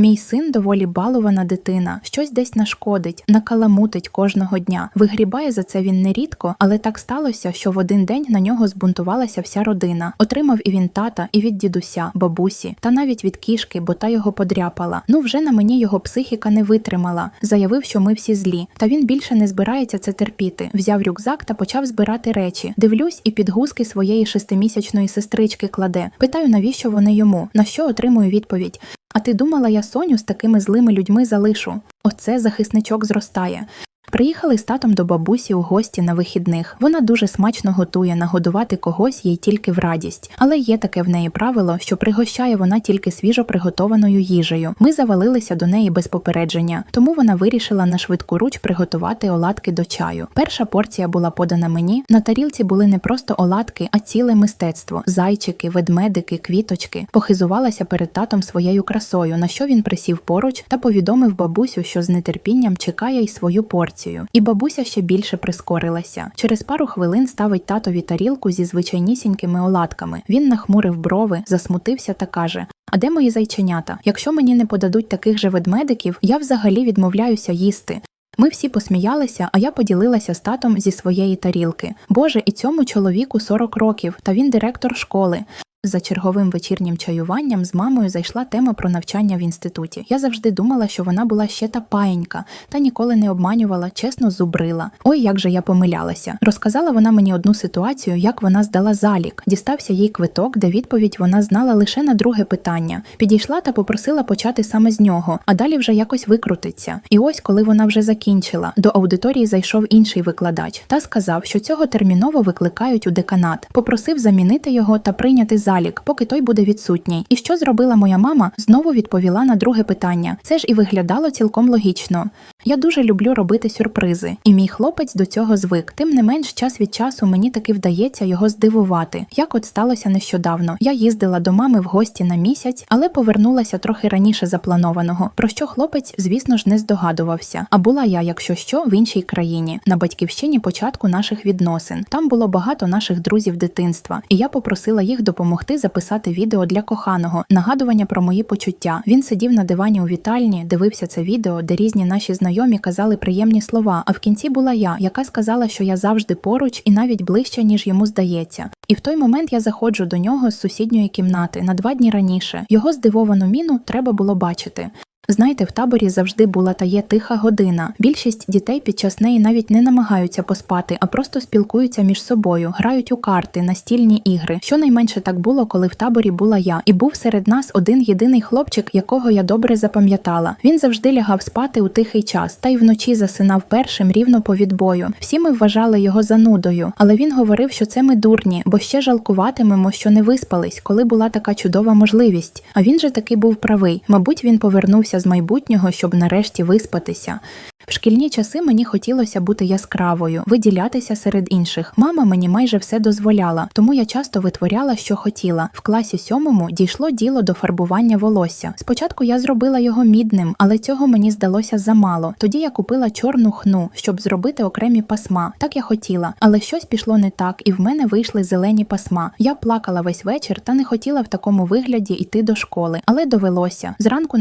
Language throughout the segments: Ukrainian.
Мій син доволі балована дитина, щось десь нашкодить, накаламутить кожного дня. Вигрібає за це він нерідко, але так сталося, що в один день на нього збунтувалася вся родина. Отримав і він тата, і від дідуся, бабусі, та навіть від кішки, бо та його подряпала. Ну вже на мені його психіка не витримала. Заявив, що ми всі злі. Та він більше не збирається це терпіти. Взяв рюкзак та почав збирати речі. Дивлюсь і підгузки своєї шестимісячної сестрички кладе. Питаю, навіщо вони йому? На що отримую відповідь. А ти думала, я Соню з такими злими людьми залишу? Оце захисничок зростає. Приїхали з татом до бабусі у гості на вихідних. Вона дуже смачно готує, нагодувати когось їй тільки в радість. Але є таке в неї правило, що пригощає вона тільки свіжо приготованою їжею. Ми завалилися до неї без попередження, тому вона вирішила на швидку руч приготувати оладки до чаю. Перша порція була подана мені. На тарілці були не просто оладки, а ціле мистецтво: зайчики, ведмедики, квіточки. Похизувалася перед татом своєю красою, на що він присів поруч та повідомив бабусю, що з нетерпінням чекає й свою порцію. І бабуся ще більше прискорилася. Через пару хвилин ставить татові тарілку зі звичайнісінькими оладками. Він нахмурив брови, засмутився та каже: А де мої зайченята? Якщо мені не подадуть таких же ведмедиків, я взагалі відмовляюся їсти. Ми всі посміялися, а я поділилася з татом зі своєї тарілки. Боже, і цьому чоловіку 40 років, та він директор школи. За черговим вечірнім чаюванням з мамою зайшла тема про навчання в інституті. Я завжди думала, що вона була ще та паєнька, та ніколи не обманювала, чесно зубрила. Ой, як же я помилялася. Розказала вона мені одну ситуацію, як вона здала залік. Дістався їй квиток, де відповідь вона знала лише на друге питання. Підійшла та попросила почати саме з нього, а далі вже якось викрутиться. І ось, коли вона вже закінчила, до аудиторії зайшов інший викладач та сказав, що цього терміново викликають у деканат. Попросив замінити його та прийняти залік, поки той буде відсутній. І що зробила моя мама? Знову відповіла на друге питання. Це ж і виглядало цілком логічно. Я дуже люблю робити сюрпризи, і мій хлопець до цього звик. Тим не менш, час від часу мені таки вдається його здивувати. Як от сталося нещодавно. Я їздила до мами в гості на місяць, але повернулася трохи раніше запланованого, про що хлопець, звісно ж, не здогадувався. А була я, якщо що, в іншій країні, на батьківщині початку наших відносин. Там було багато наших друзів дитинства, і я попросила їх допомогти записати відео для коханого, нагадування про мої почуття. Він сидів на дивані у вітальні, дивився це відео, де різні наші знайомі казали приємні слова. А в кінці була я, яка сказала, що я завжди поруч і навіть ближче, ніж йому здається. І в той момент я заходжу до нього з сусідньої кімнати на два дні раніше. Його здивовану міну треба було бачити. Знаєте, в таборі завжди була та є тиха година. Більшість дітей під час неї навіть не намагаються поспати, а просто спілкуються між собою, грають у карти, настільні ігри. Щонайменше так було, коли в таборі була я, і був серед нас один єдиний хлопчик, якого я добре запам'ятала. Він завжди лягав спати у тихий час, та й вночі засинав першим рівно по відбою. Всі ми вважали його занудою, але він говорив, що це ми дурні, бо ще жалкуватимемо, що не виспались, коли була така чудова можливість. А він же таки був правий. Мабуть, він повернувся з майбутнього, щоб нарешті виспатися. В шкільні часи мені хотілося бути яскравою, виділятися серед інших. Мама мені майже все дозволяла, тому я часто витворяла, що хотіла. В класі сьомому дійшло діло до фарбування волосся. Спочатку я зробила його мідним, але цього мені здалося замало. Тоді я купила чорну хну, щоб зробити окремі пасма. Так я хотіла, але щось пішло не так, і в мене вийшли зелені пасма. Я плакала весь вечір та не хотіла в такому вигляді йти до школи, але довелося. Зранку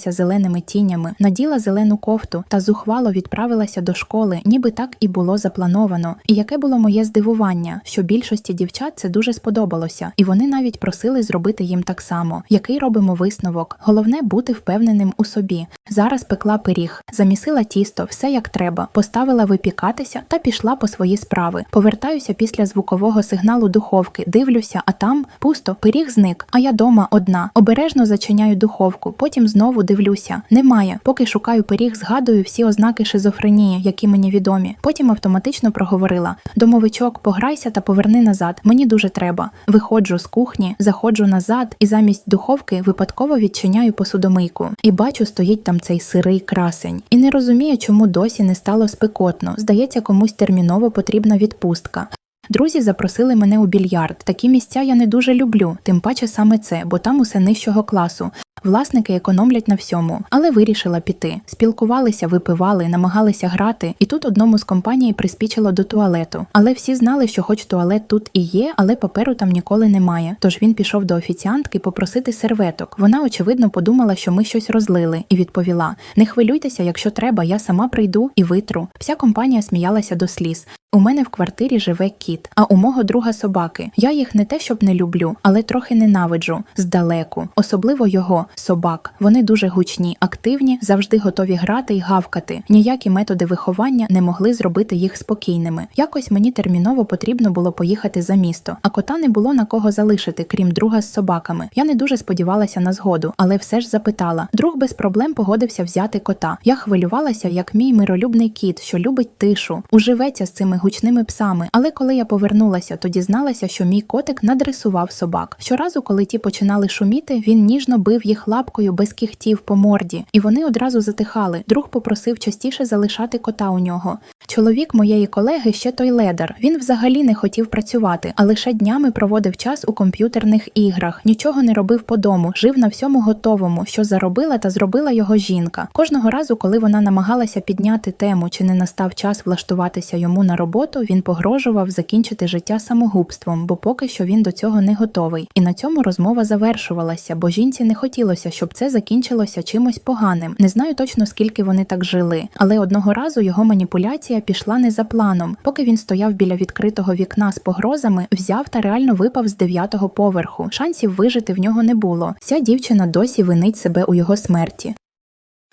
нафарбувалася зеленими тінями, наділа зелену кофту та зухвало відправилася до школи, ніби так і було заплановано. І яке було моє здивування, що більшості дівчат це дуже сподобалося, і вони навіть просили зробити їм так само. Який робимо висновок? Головне бути впевненим у собі. Зараз пекла пиріг, замісила тісто, все як треба, поставила випікатися та пішла по свої справи. Повертаюся після звукового сигналу духовки, дивлюся, а там пусто, пиріг зник. А я дома одна. Обережно зачиняю духовку, потім знову дивлюся. Немає. Поки шукаю пиріг, згадую всі ознаки шизофренії, які мені відомі. Потім автоматично проговорила: Домовичок, пограйся та поверни назад. Мені дуже треба. Виходжу з кухні, заходжу назад і замість духовки випадково відчиняю посудомийку. І бачу, стоїть там цей сирий красень. І не розумію, чому досі не стало спекотно. Здається, комусь терміново потрібна відпустка. Друзі запросили мене у більярд. Такі місця я не дуже люблю, тим паче саме це, бо там усе нижчого класу. Власники економлять на всьому, але вирішила піти. Спілкувалися, випивали, намагалися грати, і тут одному з компаній приспічило до туалету. Але всі знали, що хоч туалет тут і є, але паперу там ніколи немає. Тож він пішов до офіціантки попросити серветок. Вона, очевидно, подумала, що ми щось розлили, і відповіла: Не хвилюйтеся, якщо треба, я сама прийду і витру. Вся компанія сміялася до сліз. У мене в квартирі живе кіт, а у мого друга собаки. Я їх не те, щоб не люблю, але трохи ненавиджу здалеку, особливо його собак. Вони дуже гучні, активні, завжди готові грати й гавкати. Ніякі методи виховання не могли зробити їх спокійними. Якось мені терміново потрібно було поїхати за місто, а кота не було на кого залишити, крім друга з собаками. Я не дуже сподівалася на згоду, але все ж запитала. Друг без проблем погодився взяти кота. Я хвилювалася, як мій миролюбний кіт, що любить тишу, уживеться з цими гучними псами. Але коли я повернулася, то дізналася, що мій котик надресував собак. Щоразу, коли ті починали шуміти, він ніжно бив їх лапкою без кігтів по морді, і вони одразу затихали. Друг попросив частіше залишати кота у нього. Чоловік моєї колеги ще той ледар. Він взагалі не хотів працювати, а лише днями проводив час у комп'ютерних іграх, нічого не робив по дому, жив на всьому готовому, що заробила та зробила його жінка. Кожного разу, коли вона намагалася підняти тему, чи не настав час влаштуватися йому на роботу, він погрожував закінчити життя самогубством, бо поки що він до цього не готовий. І на цьому розмова завершувалася, бо жінці не хотілося, щоб це закінчилося чимось поганим. Не знаю точно скільки вони так жили, але одного разу його маніпуляція пішла не за планом. Поки він стояв біля відкритого вікна з погрозами, взяв та реально випав з дев'ятого поверху. Шансів вижити в нього не було. Ця дівчина досі винить себе у його смерті.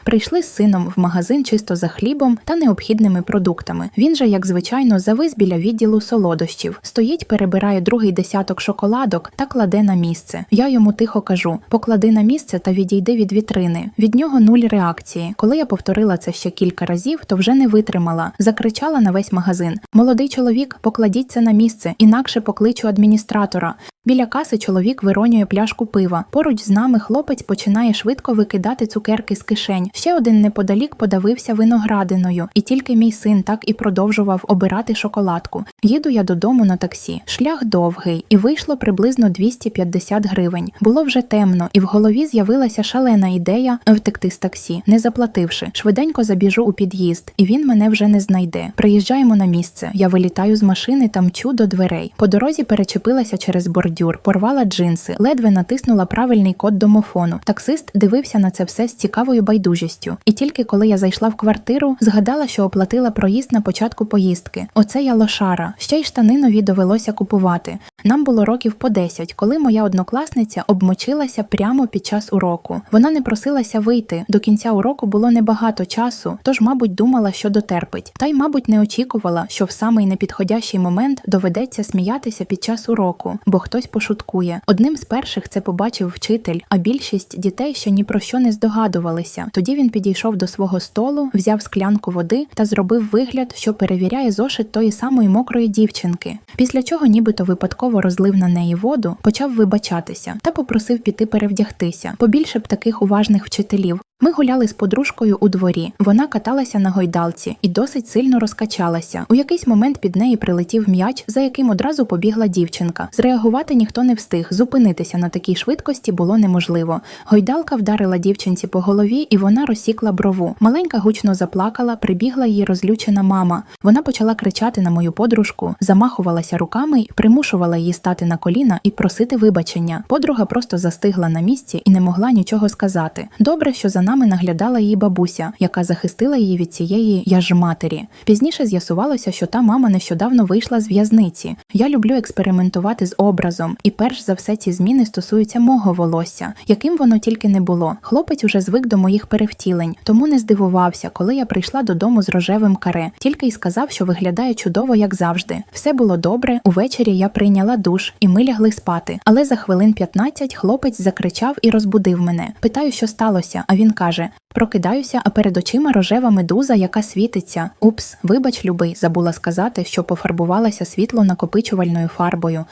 Прийшли з сином в магазин чисто за хлібом та необхідними продуктами. Він же, як звичайно, завис біля відділу солодощів. Стоїть, перебирає другий десяток шоколадок та кладе на місце. Я йому тихо кажу: поклади на місце та відійди від вітрини. Від нього нуль реакції. Коли я повторила це ще кілька разів, то вже не витримала. Закричала на весь магазин: Молодий чоловік, покладіть це на місце, інакше покличу адміністратора. Біля каси чоловік виронює пляшку пива. Поруч з нами хлопець починає швидко викидати цукерки з кишень. Ще один неподалік подавився виноградиною, і тільки мій син так і продовжував обирати шоколадку. Їду я додому на таксі. Шлях довгий, і вийшло приблизно 250 гривень. Було вже темно, і в голові з'явилася шалена ідея втекти з таксі, не заплативши. Швиденько забіжу у під'їзд, і він мене вже не знайде. Приїжджаємо на місце. Я вилітаю з машини та мчу до дверей. По дорозі перечепилася через бордюр, порвала джинси, ледве натиснула правильний код домофону. Таксист дивився на це все з цікавою байдужістю. І тільки коли я зайшла в квартиру, згадала, що оплатила проїзд на початку поїздки. Оце я лошара. Ще й штани нові довелося купувати. Нам було років по 10, коли моя однокласниця обмочилася прямо під час уроку. Вона не просилася вийти. До кінця уроку було небагато часу, тож, мабуть, думала, що дотерпить. Та й, мабуть, не очікувала, що в самий непідходящий момент доведеться сміятися під час уроку, бо хтось пошуткує. Одним з перших це побачив вчитель, а більшість дітей ще ні про що не здогадувалися. Тоді він підійшов до свого столу, взяв склянку води та зробив вигляд, що перевіряє зошит тої самої мокрої дівчинки. Після чого, нібито випадково розлив на неї воду, почав вибачатися та попросив піти перевдягтися. Побільше б таких уважних вчителів. Ми гуляли з подружкою у дворі. Вона каталася на гойдалці і досить сильно розкачалася. У якийсь момент під неї прилетів м'яч, за яким одразу побігла дівчинка. Зреагувати ніхто не встиг. Зупинитися на такій швидкості було неможливо. Гойдалка вдарила дівчинці по голові, і вона розсікла брову. Маленька гучно заплакала, прибігла її розлючена мама. Вона почала кричати на мою подружку, замахувалася руками примушувала її стати на коліна і просити вибачення. Подруга просто застигла на місці і не могла нічого сказати. Добре, що за нами наглядала її бабуся, яка захистила її від цієї я ж матері. Пізніше з'ясувалося, що та мама нещодавно вийшла з в'язниці. Я люблю експериментувати з образом, і перш за все ці зміни стосуються мого волосся, яким воно тільки не було. Хлопець уже звик до моїх перевтілень, тому не здивувався, коли я прийшла додому з рожевим каре, тільки й сказав, що виглядає чудово, як завжди. Все було добре. Увечері я прийняла душ, і ми лягли спати. Але за хвилин 15 хлопець закричав і розбудив мене. Питаю, що сталося, а він каже: Прокидаюся, а перед очима рожева медуза, яка світиться. Упс, вибач, любий, забула сказати, що пофарбувалася світло накопичувальною фарбою.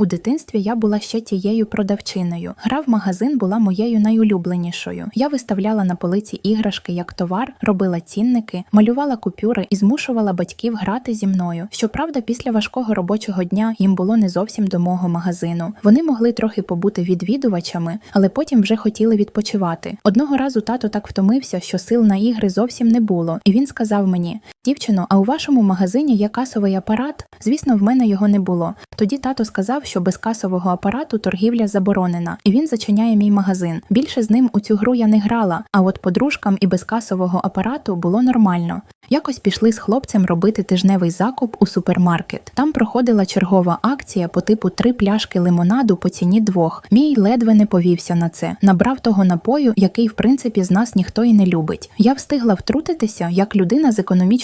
У дитинстві я була ще тією продавчиною. Гра в магазин була моєю найулюбленішою. Я виставляла на полиці іграшки як товар, робила цінники, малювала купюри і змушувала батьків грати зі мною. Щоправда, після важкого робочого дня їм було не зовсім до мого магазину. Вони могли трохи побути відвідувачами, але потім вже хотіли відпочивати. Одного разу тато так втомився, що сил на ігри зовсім не було, і він сказав мені: Дівчино, а у вашому магазині є касовий апарат? Звісно, в мене його не було. Тоді тато сказав, що без касового апарату торгівля заборонена, і він зачиняє мій магазин. Більше з ним у цю гру я не грала, а от подружкам і без касового апарату було нормально. Якось пішли з хлопцем робити тижневий закуп у супермаркет. Там проходила чергова акція по типу три пляшки лимонаду по ціні двох. Мій ледве не повівся на це. Набрав того напою, який в принципі з нас ніхто і не любить. Я встигла втрутитися, як людина з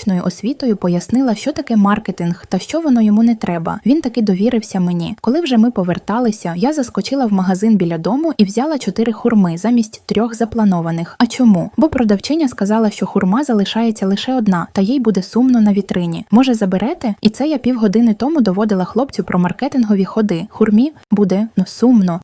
економічною освітою пояснила, що таке маркетинг та що воно йому не треба. Він таки довірився мені. Коли вже ми поверталися, я заскочила в магазин біля дому і взяла чотири хурми замість трьох запланованих. А чому? Бо продавчиня сказала, що хурма залишається лише одна, та їй буде сумно на вітрині. Може, заберете? І це я півгодини тому доводила хлопцю про маркетингові ходи. Хурмі буде ну сумно.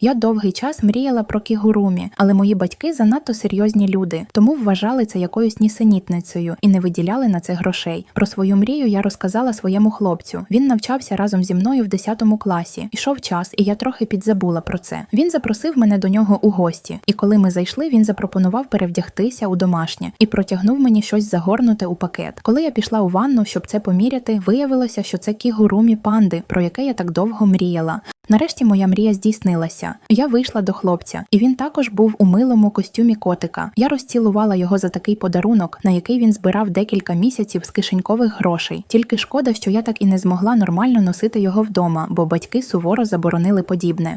Я довгий час мріяла про кігурумі, але мої батьки занадто серйозні люди, тому вважали це якоюсь нісенітницею і не виділяли на це грошей. Про свою мрію я розказала своєму хлопцю. Він навчався разом зі мною в 10 класі. Ішов час, і я трохи підзабула про це. Він запросив мене до нього у гості, і коли ми зайшли, він запропонував перевдягтися у домашнє і протягнув мені щось загорнуте у пакет. Коли я пішла у ванну, щоб це поміряти, виявилося, що це кігурумі панди, про яке я так довго мріяла. Нарешті моя мрія здійснилася. Я вийшла до хлопця, і він також був у милому костюмі котика. Я розцілувала його за такий подарунок, на який він збирав декілька місяців з кишенькових грошей. Тільки шкода, що я так і не змогла нормально носити його вдома, бо батьки суворо заборонили подібне.